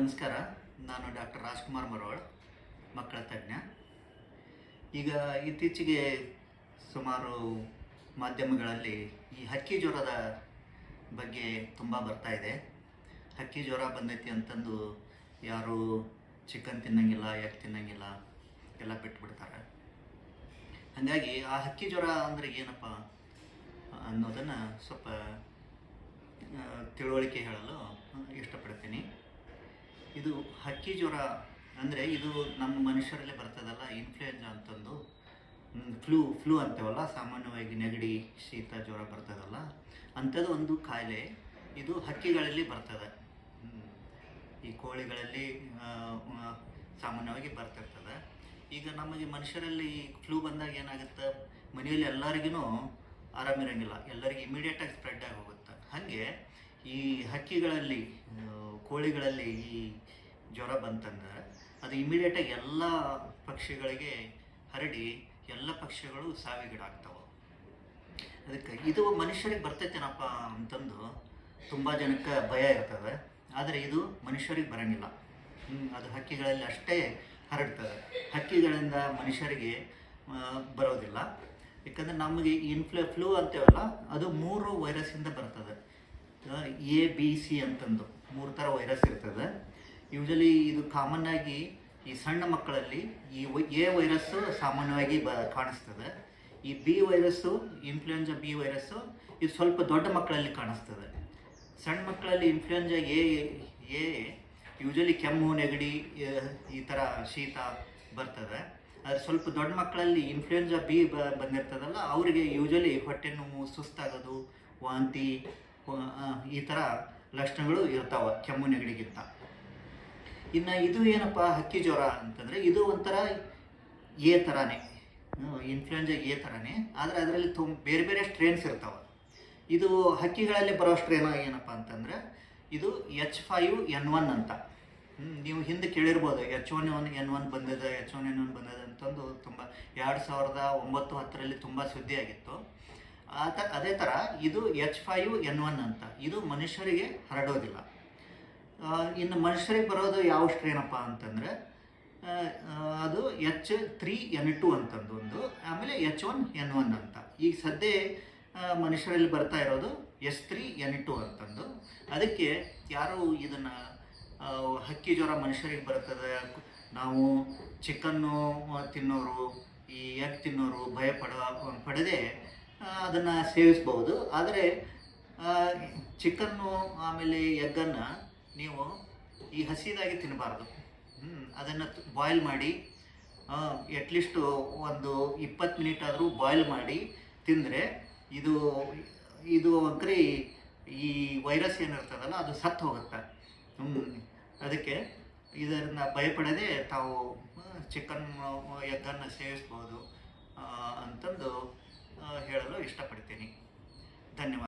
ನಮಸ್ಕಾರ, ನಾನು ಡಾಕ್ಟರ್ ರಾಜ್ಕುಮಾರ್ ಮರೋಳ್, ಮಕ್ಕಳ ತಜ್ಞ. ಈಗ ಇತ್ತೀಚೆಗೆ ಸುಮಾರು ಮಾಧ್ಯಮಗಳಲ್ಲಿ ಈ ಹಕ್ಕಿ ಜ್ವರದ ಬಗ್ಗೆ ತುಂಬ ಬರ್ತಾ ಇದೆ. ಹಕ್ಕಿ ಜ್ವರ ಬಂದೈತಿ ಅಂತಂದು ಯಾರು ಚಿಕನ್ ತಿನ್ನಂಗಿಲ್ಲ, ಎಗ್ ತಿನ್ನಂಗಿಲ್ಲ, ಎಲ್ಲ ಬಿಟ್ಬಿಡ್ತಾರೆ. ಹಾಗಾಗಿ ಆ ಹಕ್ಕಿ ಜ್ವರ ಅಂದರೆ ಏನಪ್ಪ ಅನ್ನೋದನ್ನು ಸ್ವಲ್ಪ ತಿಳುವಳಿಕೆ ಹೇಳಲು ಇಷ್ಟಪಡ್ತೀನಿ. ಇದು ಹಕ್ಕಿ ಜ್ವರ ಅಂದರೆ ಇದು ನಮ್ಮ ಮನುಷ್ಯರಲ್ಲೇ ಬರ್ತದಲ್ಲ ಇನ್ಫ್ಲೂಯೆನ್ಸಾ ಅಂತಂದು. ಫ್ಲೂ ಫ್ಲೂ ಅಂತೇವಲ್ಲ, ಸಾಮಾನ್ಯವಾಗಿ ನೆಗಡಿ, ಶೀತ, ಜ್ವರ ಬರ್ತದಲ್ಲ, ಅಂಥದ್ದು ಒಂದು ಕಾಯಿಲೆ ಇದು ಹಕ್ಕಿಗಳಲ್ಲಿ ಬರ್ತದೆ. ಈ ಕೋಳಿಗಳಲ್ಲಿ ಸಾಮಾನ್ಯವಾಗಿ ಬರ್ತಿರ್ತದೆ. ಈಗ ನಮಗೆ ಮನುಷ್ಯರಲ್ಲಿ ಫ್ಲೂ ಬಂದಾಗ ಏನಾಗುತ್ತೆ? ಮನೆಯಲ್ಲಿ ಎಲ್ಲರಿಗೂ ಆರಾಮಿರಂಗಿಲ್ಲ ಎಲ್ಲರಿಗೂ ಇಮಿಡಿಯೇಟಾಗಿ ಸ್ಪ್ರೆಡ್ ಆಗಿ ಹೋಗುತ್ತೆ. ಹಾಗೆ ಈ ಹಕ್ಕಿಗಳಲ್ಲಿ ಕೋಳಿಗಳಲ್ಲಿ ಈ ಜ್ವರ ಬಂತಂದ್ರೆ ಅದು ಇಮಿಡಿಯೇಟಾಗಿ ಎಲ್ಲ ಪಕ್ಷಿಗಳಿಗೆ ಹರಡಿ ಎಲ್ಲ ಪಕ್ಷಿಗಳು ಸಾವಿಗೀಡಾಗ್ತಾವೆ. ಅದಕ್ಕೆ ಇದು ಮನುಷ್ಯರಿಗೆ ಬರ್ತೈತೇನಪ್ಪ ಅಂತಂದು ತುಂಬ ಜನಕ್ಕೆ ಭಯ ಇರ್ತದೆ. ಆದರೆ ಇದು ಮನುಷ್ಯರಿಗೆ ಬರಂಗಿಲ್ಲ. ಅದು ಹಕ್ಕಿಗಳಲ್ಲಿ ಅಷ್ಟೇ ಹರಡ್ತದೆ. ಹಕ್ಕಿಗಳಿಂದ ಮನುಷ್ಯರಿಗೆ ಬರೋದಿಲ್ಲ. ಯಾಕಂದರೆ ನಮಗೆ ಇನ್ಫ್ಲು ಫ್ಲೂ ಅಂತೇವಲ್ಲ, ಅದು ಮೂರು ವೈರಸ್ಸಿಂದ ಬರ್ತದೆ. ಎ ಬಿ ಸಿ ಅಂತಂದು ಮೂರು ಥರ ವೈರಸ್ ಇರ್ತದೆ. ಯೂಶಲಿ ಇದು ಕಾಮನ್ ಆಗಿ ಈ ಸಣ್ಣ ಮಕ್ಕಳಲ್ಲಿ ಈ ಎ ವೈರಸ್ಸು ಸಾಮಾನ್ಯವಾಗಿ ಬ, ಕಾಣಿಸ್ತದೆ. ಈ B virus influenza B virus ಇದು ಸ್ವಲ್ಪ ದೊಡ್ಡ ಮಕ್ಕಳಲ್ಲಿ ಕಾಣಿಸ್ತದೆ. ಸಣ್ಣ ಮಕ್ಕಳಲ್ಲಿ ಇನ್ಫ್ಲೂಯೆನ್ಸಾ ಎ ಎ ಯೂಶಲಿ ಕೆಮ್ಮು, ನೆಗಡಿ ಈ ಥರ ಶೀತ ಬರ್ತದೆ. ಆದರೆ ಸ್ವಲ್ಪ ದೊಡ್ಡ ಮಕ್ಕಳಲ್ಲಿ ಇನ್ಫ್ಲೂಯೆನ್ಸಾ ಬಿ, ಬಂದಿರ್ತದಲ್ಲ, ಅವರಿಗೆ ಯೂಶಲಿ ಹೊಟ್ಟೆ ನೋವು ಸುಸ್ತಾಗೋದು, ವಾಂತಿ ಈ ಥರ ಲಕ್ಷಣಗಳು ಇರ್ತಾವೆ ಕೆಮ್ಮು ನೆಗಡಿಗಿಂತ. ಇನ್ನು ಇದು ಏನಪ್ಪ, ಹಕ್ಕಿ ಜ್ವರ ಅಂತಂದರೆ ಇದು ಒಂಥರ ಎ ಥರನೇ ಇನ್ಫ್ಲೂಯೆನ್ಸಾ ಎ ಥರನೇ ಆದರೆ ಅದರಲ್ಲಿ ತುಂಬ ಬೇರೆ ಬೇರೆ ಸ್ಟ್ರೇನ್ಸ್ ಇರ್ತಾವೆ. ಇದು ಹಕ್ಕಿಗಳಲ್ಲಿ ಬರೋ ಸ್ಟ್ರೇನ್ ಏನಪ್ಪ ಅಂತಂದರೆ ಇದು ಎಚ್ ಫೈವ್ ಎನ್ ಒನ್ ಅಂತ. ನೀವು ಹಿಂದೆ ಕೇಳಿರ್ಬೋದು H one one N one ಬಂದಿದೆ ಎಚ್ ಒನ್ ಎನ್ ಒನ್ ಬಂದಿದೆ ಅಂತಂದು ತುಂಬ, ಎರಡು ಸಾವಿರದ ಒಂಬತ್ತು ಹತ್ತರಲ್ಲಿ ತುಂಬ ಸುದ್ದಿ ಆಗಿತ್ತು ಆ ತ ಅದೇ ಥರ ಇದು ಎಚ್ ಫೈವ್ ಎನ್ ಒನ್ ಅಂತ. ಇದು ಮನುಷ್ಯರಿಗೆ ಹರಡೋದಿಲ್ಲ. ಇನ್ನು ಮನುಷ್ಯರಿಗೆ ಬರೋದು ಯಾವ ಸ್ಟ್ರೇನಪ್ಪ ಅಂತಂದರೆ ಅದು ಎಚ್ ತ್ರೀ ಎನ್ ಟು ಅಂತಂದು ಒಂದು ಆಮೇಲೆ ಎಚ್ ಒನ್ ಎನ್ ಒನ್ ಅಂತ. ಈಗ ಸದ್ಯ ಮನುಷ್ಯರಲ್ಲಿ ಬರ್ತಾ ಇರೋದು ಎಸ್ ತ್ರೀ ಎನ್ ಟು ಅಂತಂದು. ಅದಕ್ಕೆ ಯಾರು ಇದನ್ನು ಹಕ್ಕಿ ಜ್ವರ ಮನುಷ್ಯರಿಗೆ ಬರ್ತದೆ ನಾವು ಚಿಕನ್ನು ತಿನ್ನೋರು, ಈ ಎಗ್ ತಿನ್ನೋರು ಭಯ ಪಡ ಪಡದೆ ಅದನ್ನು ಸೇವಿಸ್ಬೋದು ಆದರೆ ಚಿಕನ್ನು, ಆಮೇಲೆ ಎಗ್ಗನ್ನು ನೀವು ಈ ಹಸಿದಾಗಿ ತಿನ್ನಬಾರ್ದು ಅದನ್ನು ಬಾಯ್ಲ್ ಮಾಡಿ ಎಟ್ಲೀಸ್ಟು ಒಂದು ಇಪ್ಪತ್ತು ಮಿನಿಟ್ ಆದರೂ ಬಾಯ್ಲ್ ಮಾಡಿ ತಿಂದರೆ ಇದು ಇದು ಅಂಕ್ರಿ ಈ ವೈರಸ್ ಏನಿರ್ತದಲ್ಲ, ಅದು ಸತ್ತು ಹೋಗುತ್ತೆ. ಅದಕ್ಕೆ ಇದನ್ನು ಭಯಪಡದೆ ತಾವು ಚಿಕನ್ ಎಗ್ಗನ್ನು ಸೇವಿಸ್ಬೋದು ಅಂತಂದು ಹೇಳಲು ಇಷ್ಟಪಡ್ತೀನಿ. ಧನ್ಯವಾದ.